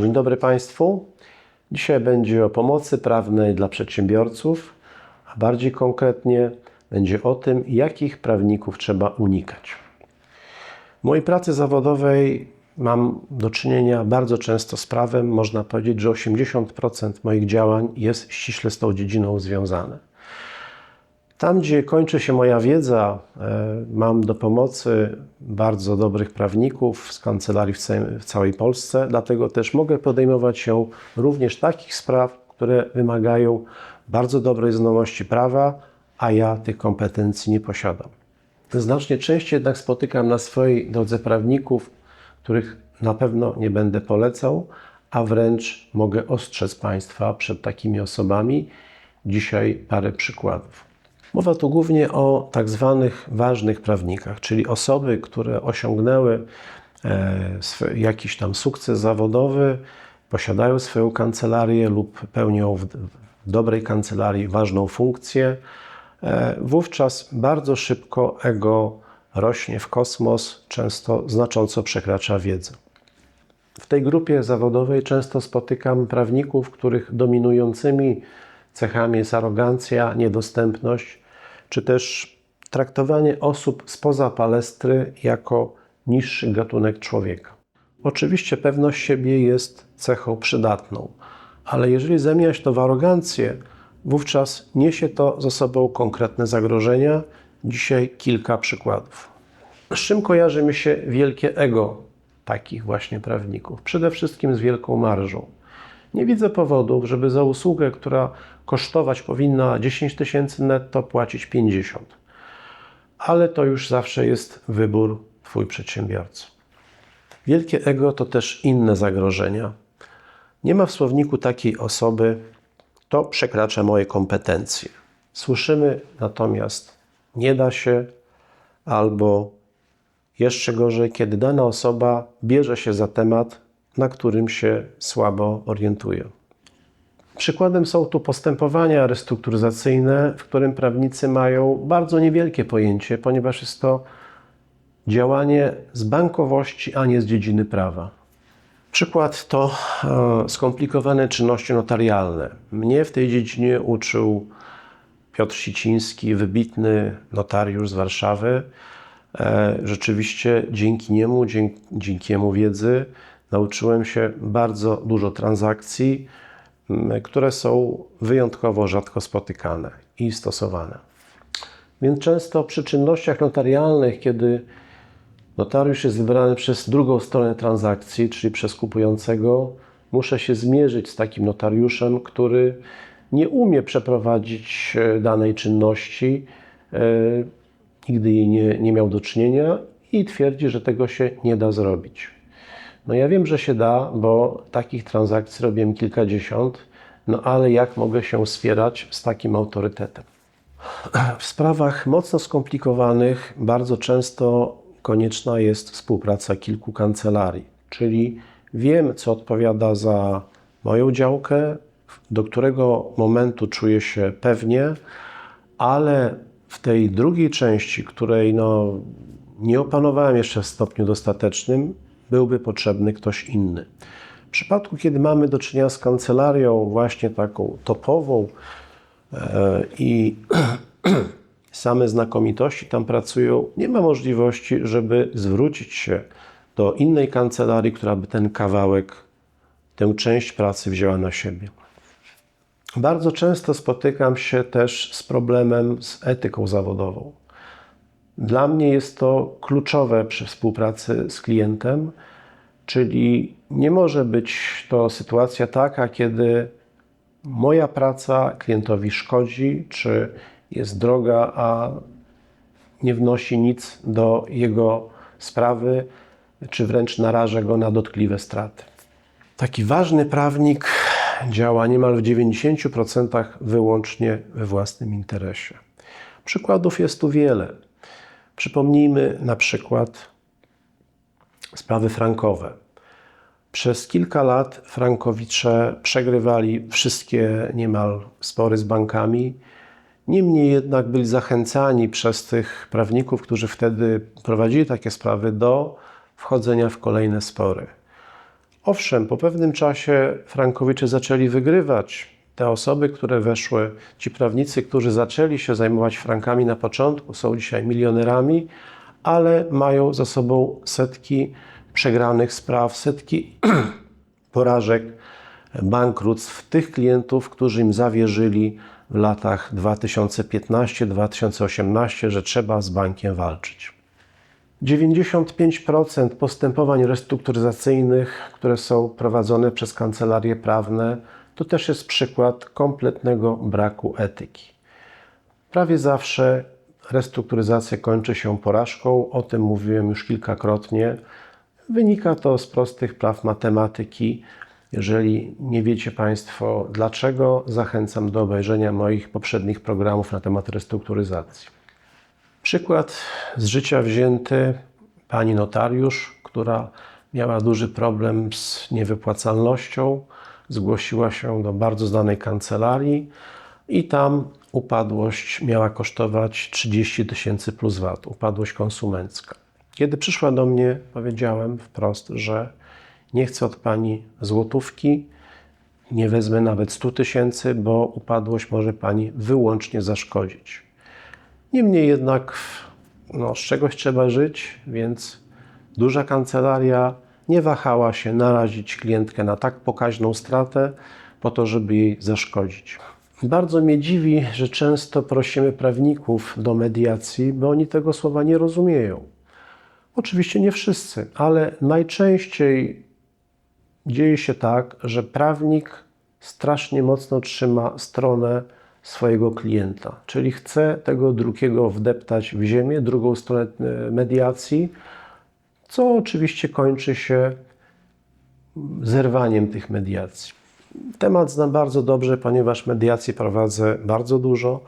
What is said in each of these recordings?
Dzień dobry Państwu. Dzisiaj będzie o pomocy prawnej dla przedsiębiorców, a bardziej konkretnie będzie o tym, jakich prawników trzeba unikać. W mojej pracy zawodowej mam do czynienia bardzo często z prawem. Można powiedzieć, że 80% moich działań jest ściśle z tą dziedziną związane. Tam, gdzie kończy się moja wiedza, e, mam do pomocy bardzo dobrych prawników z kancelarii w całej, Polsce, dlatego też mogę podejmować się również takich spraw, które wymagają bardzo dobrej znajomości prawa, a ja tych kompetencji nie posiadam. Znacznie częściej jednak spotykam na swojej drodze prawników, których na pewno nie będę polecał, a wręcz mogę ostrzec Państwa przed takimi osobami. Dzisiaj parę przykładów. Mowa tu głównie o tak zwanych ważnych prawnikach, czyli osoby, które osiągnęły e, jakiś tam sukces zawodowy, posiadają swoją kancelarię lub pełnią w, w dobrej kancelarii ważną funkcję. E, Wówczas bardzo szybko ego rośnie w kosmos, często znacząco przekracza wiedzę. W tej grupie zawodowej często spotykam prawników, których dominującymi cechami jest arogancja, niedostępność, czy też traktowanie osób spoza palestry jako niższy gatunek człowieka. Oczywiście pewność siebie jest cechą przydatną, ale jeżeli zamienia się to w arogancję, wówczas niesie to ze sobą konkretne zagrożenia. Dzisiaj kilka przykładów. Z czym kojarzy mi się wielkie ego takich właśnie prawników? Przede wszystkim z wielką marżą. Nie widzę powodów, żeby za usługę, która kosztować powinna 10 tysięcy netto, płacić 50. Ale to już zawsze jest wybór Twój przedsiębiorcy. Wielkie ego to też inne zagrożenia. Nie ma w słowniku takiej osoby, to przekracza moje kompetencje. Słyszymy natomiast nie da się albo jeszcze gorzej, kiedy dana osoba bierze się za temat, na którym się słabo orientuje. Przykładem są tu postępowania restrukturyzacyjne, w którym prawnicy mają bardzo niewielkie pojęcie, ponieważ jest to działanie z bankowości, a nie z dziedziny prawa. Przykład to e, skomplikowane czynności notarialne. Mnie w tej dziedzinie uczył Piotr Siciński, wybitny notariusz z Warszawy. E, Rzeczywiście dzięki niemu, dzięki, dzięki jego wiedzy, nauczyłem się bardzo dużo transakcji, m, które są wyjątkowo rzadko spotykane i stosowane. Więc często przy czynnościach notarialnych, kiedy notariusz jest wybrany przez drugą stronę transakcji, czyli przez kupującego, muszę się zmierzyć z takim notariuszem, który nie umie przeprowadzić e, danej czynności, e, nigdy jej nie, nie miał do czynienia i twierdzi, że tego się nie da zrobić. No ja wiem, że się da, bo takich transakcji robiłem kilkadziesiąt, no ale jak mogę się wspierać z takim autorytetem? W sprawach mocno skomplikowanych bardzo często konieczna jest współpraca kilku kancelarii, czyli wiem, co odpowiada za moją działkę, do którego momentu czuję się pewnie, ale w tej drugiej części, której no, nie opanowałem jeszcze w stopniu dostatecznym, byłby potrzebny ktoś inny. W przypadku, kiedy mamy do czynienia z kancelarią właśnie taką topową e, i same znakomitości tam pracują, nie ma możliwości, żeby zwrócić się do innej kancelarii, która by ten kawałek, tę część pracy wzięła na siebie. Bardzo często spotykam się też z problemem z etyką zawodową. Dla mnie jest to kluczowe przy współpracy z klientem, czyli nie może być to sytuacja taka, kiedy moja praca klientowi szkodzi, czy jest droga, a nie wnosi nic do jego sprawy, czy wręcz naraża go na dotkliwe straty. Taki ważny prawnik działa niemal w 90% wyłącznie we własnym interesie. Przykładów jest tu wiele. Przypomnijmy na przykład sprawy frankowe. Przez kilka lat frankowicze przegrywali wszystkie niemal spory z bankami. Niemniej jednak byli zachęcani przez tych prawników, którzy wtedy prowadzili takie sprawy, do wchodzenia w kolejne spory. Owszem, po pewnym czasie Frankowicze zaczęli wygrywać. Te osoby, które weszły, ci prawnicy, którzy zaczęli się zajmować frankami na początku, są dzisiaj milionerami, ale mają za sobą setki przegranych spraw, setki porażek, bankructw tych klientów, którzy im zawierzyli w latach 2015-2018, że trzeba z bankiem walczyć. 95% postępowań restrukturyzacyjnych, które są prowadzone przez kancelarie prawne, to też jest przykład kompletnego braku etyki. Prawie zawsze restrukturyzacja kończy się porażką, o tym mówiłem już kilkakrotnie. Wynika to z prostych praw matematyki. Jeżeli nie wiecie Państwo dlaczego, zachęcam do obejrzenia moich poprzednich programów na temat restrukturyzacji. Przykład z życia wzięty pani notariusz, która miała duży problem z niewypłacalnością, zgłosiła się do bardzo znanej kancelarii i tam upadłość miała kosztować 30 tysięcy plus VAT, upadłość konsumencka. Kiedy przyszła do mnie, powiedziałem wprost, że nie chcę od pani złotówki, nie wezmę nawet 100 tysięcy, bo upadłość może pani wyłącznie zaszkodzić. Niemniej jednak no, z czegoś trzeba żyć, więc duża kancelaria nie wahała się narazić klientkę na tak pokaźną stratę po to, żeby jej zaszkodzić. Bardzo mnie dziwi, że często prosimy prawników do mediacji, bo oni tego słowa nie rozumieją. Oczywiście nie wszyscy, ale najczęściej dzieje się tak, że prawnik strasznie mocno trzyma stronę swojego klienta, czyli chce tego drugiego wdeptać w ziemię, drugą stronę e, mediacji, co oczywiście kończy się zerwaniem tych mediacji. Temat znam bardzo dobrze, ponieważ mediacji prowadzę bardzo dużo.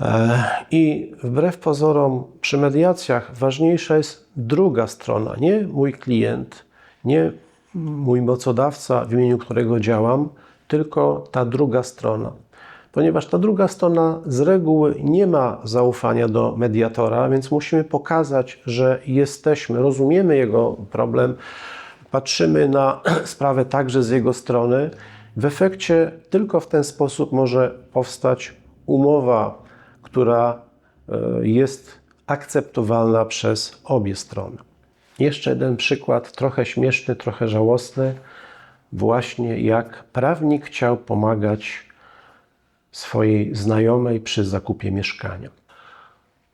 E, I wbrew pozorom, przy mediacjach ważniejsza jest druga strona, nie mój klient, nie mój mocodawca, w imieniu którego działam, tylko ta druga strona. Ponieważ ta druga strona z reguły nie ma zaufania do mediatora, więc musimy pokazać, że jesteśmy, rozumiemy jego problem, patrzymy na sprawę także z jego strony. W efekcie tylko w ten sposób może powstać umowa, która e, jest akceptowalna przez obie strony. Jeszcze jeden przykład, trochę śmieszny, trochę żałosny, właśnie jak prawnik chciał pomagać swojej znajomej przy zakupie mieszkania.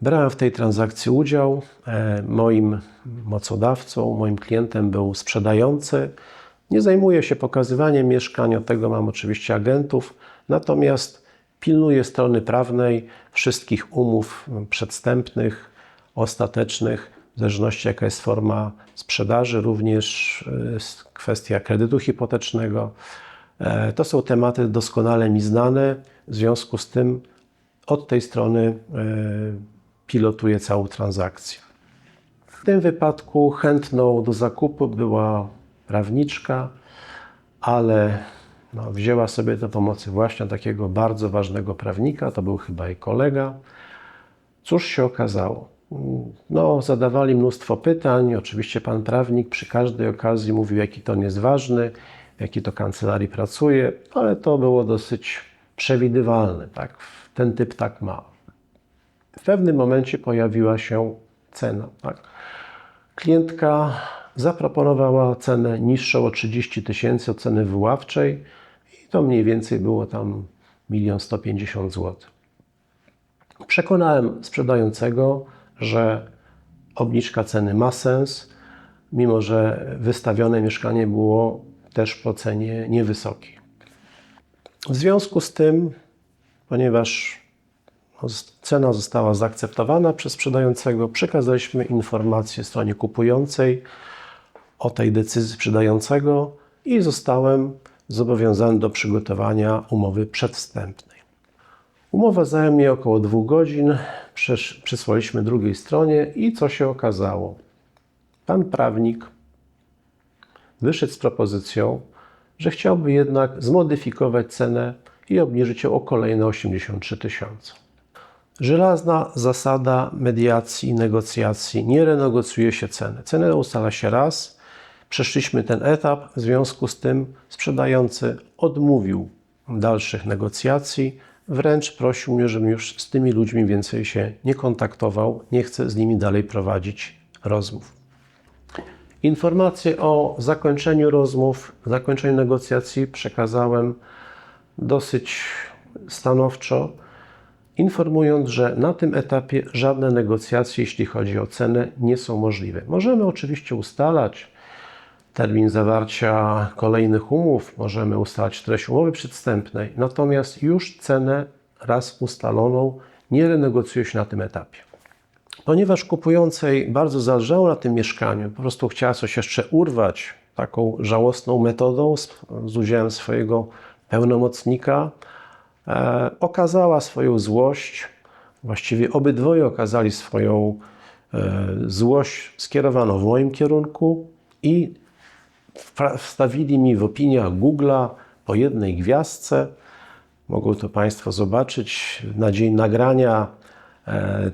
Brałem w tej transakcji udział. E, moim mocodawcą, moim klientem był sprzedający. Nie zajmuję się pokazywaniem mieszkania, od tego mam oczywiście agentów, natomiast pilnuję strony prawnej wszystkich umów przedstępnych, ostatecznych, w zależności jaka jest forma sprzedaży, również e, kwestia kredytu hipotecznego. E, to są tematy doskonale mi znane, w związku z tym od tej strony pilotuje całą transakcję. W tym wypadku chętną do zakupu była prawniczka, ale no, wzięła sobie do pomocy właśnie takiego bardzo ważnego prawnika, to był chyba jej kolega. Cóż się okazało? No, zadawali mnóstwo pytań. Oczywiście pan prawnik przy każdej okazji mówił, jaki to jest ważny, w jakiej to kancelarii pracuje, ale to było dosyć przewidywalne. Tak? Ten typ tak ma w pewnym momencie pojawiła się cena. Tak? Klientka zaproponowała cenę niższą o 30 tysięcy od ceny wyławczej i to mniej więcej było tam 1 150 zł. Przekonałem sprzedającego, że obniżka ceny ma sens, mimo że wystawione mieszkanie było też po cenie niewysokiej. W związku z tym, ponieważ Cena została zaakceptowana przez sprzedającego. Przekazaliśmy informację stronie kupującej o tej decyzji sprzedającego i zostałem zobowiązany do przygotowania umowy przedwstępnej. Umowa zajmie około dwóch godzin. Przysłaliśmy drugiej stronie i co się okazało? Pan prawnik wyszedł z propozycją, że chciałby jednak zmodyfikować cenę i obniżyć ją o kolejne 83 tysiące. Żelazna zasada mediacji i negocjacji. Nie renegocjuje się ceny. Cenę ustala się raz. przeszliśmy ten etap, w związku z tym sprzedający odmówił dalszych negocjacji, wręcz prosił mnie, żebym już z tymi ludźmi więcej się nie kontaktował, nie chcę z nimi dalej prowadzić rozmów. Informacje o zakończeniu rozmów, zakończeniu negocjacji przekazałem dosyć stanowczo, informując, że na tym etapie żadne negocjacje, jeśli chodzi o cenę, nie są możliwe. Możemy oczywiście ustalać termin zawarcia kolejnych umów, możemy ustalać treść umowy przedstępnej, natomiast już cenę raz ustaloną nie renegocjuje się na tym etapie. Ponieważ kupującej bardzo zależało na tym mieszkaniu, po prostu chciała coś jeszcze urwać taką żałosną metodą z, z udziałem swojego pełnomocnika, e, okazała swoją złość, właściwie obydwoje okazali swoją e, złość skierowaną w moim kierunku i wstawili mi w opiniach Google'a po jednej gwiazdce. Mogą to Państwo zobaczyć. Na dzień nagrania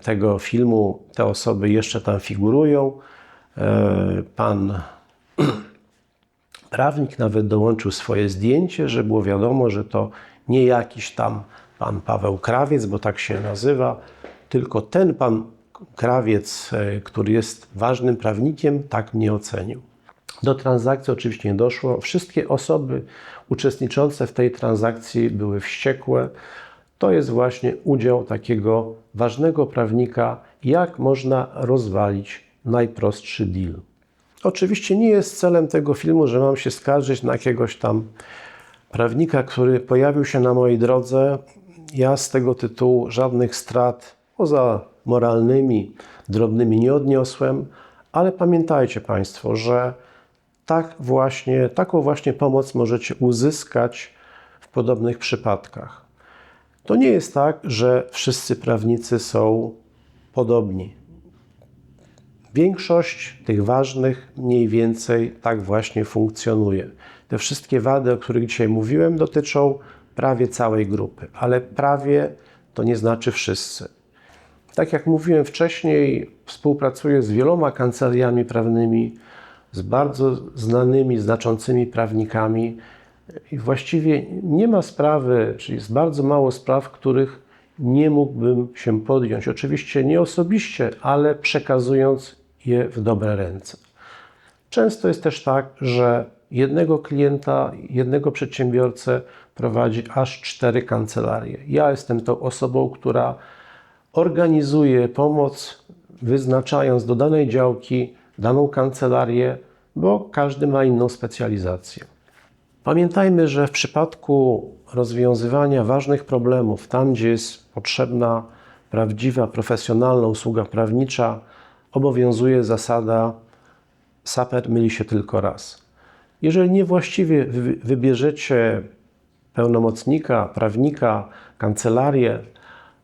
tego filmu te osoby jeszcze tam figurują. E, Pan prawnik nawet dołączył swoje zdjęcie, że było wiadomo, że to nie jakiś tam pan Paweł Krawiec, bo tak się nazywa, tylko ten pan Krawiec, e, który jest ważnym prawnikiem, tak mnie ocenił. Do transakcji oczywiście nie doszło. Wszystkie osoby uczestniczące w tej transakcji były wściekłe. To jest właśnie udział takiego ważnego prawnika, jak można rozwalić najprostszy deal. Oczywiście nie jest celem tego filmu, że mam się skarżyć na jakiegoś tam prawnika, który pojawił się na mojej drodze. Ja z tego tytułu żadnych strat poza moralnymi, drobnymi nie odniosłem, ale pamiętajcie Państwo, że tak właśnie, taką właśnie pomoc możecie uzyskać w podobnych przypadkach. To nie jest tak, że wszyscy prawnicy są podobni. Większość tych ważnych mniej więcej tak właśnie funkcjonuje. Te wszystkie wady, o których dzisiaj mówiłem, dotyczą prawie całej grupy, ale prawie to nie znaczy wszyscy. Tak jak mówiłem wcześniej, współpracuję z wieloma kancelariami prawnymi, z bardzo znanymi, znaczącymi prawnikami i właściwie nie ma sprawy, czyli jest bardzo mało spraw, których nie mógłbym się podjąć. Oczywiście nie osobiście, ale przekazując je w dobre ręce. Często jest też tak, że jednego klienta, jednego przedsiębiorcę prowadzi aż cztery kancelarie. Ja jestem tą osobą, która organizuje pomoc, wyznaczając do danej działki daną kancelarię, bo każdy ma inną specjalizację. Pamiętajmy, że w przypadku rozwiązywania ważnych problemów, tam gdzie jest potrzebna prawdziwa, profesjonalna usługa prawnicza, obowiązuje zasada saper myli się tylko raz. Jeżeli niewłaściwie wy- wybierzecie pełnomocnika, prawnika, kancelarię,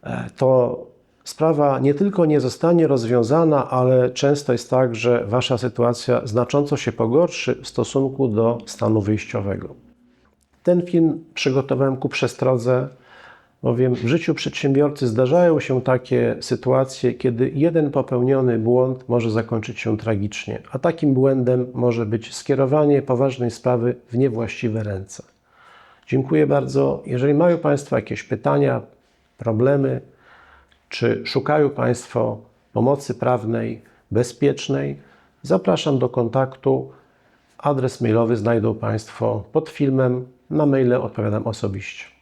e, to sprawa nie tylko nie zostanie rozwiązana, ale często jest tak, że wasza sytuacja znacząco się pogorszy w stosunku do stanu wyjściowego. Ten film przygotowałem ku przestrodze, bowiem w życiu przedsiębiorcy zdarzają się takie sytuacje, kiedy jeden popełniony błąd może zakończyć się tragicznie, a takim błędem może być skierowanie poważnej sprawy w niewłaściwe ręce. Dziękuję bardzo. Jeżeli mają Państwo jakieś pytania, problemy, czy szukają Państwo pomocy prawnej bezpiecznej, zapraszam do kontaktu. Adres mailowy znajdą Państwo pod filmem. Na maile odpowiadam osobiście.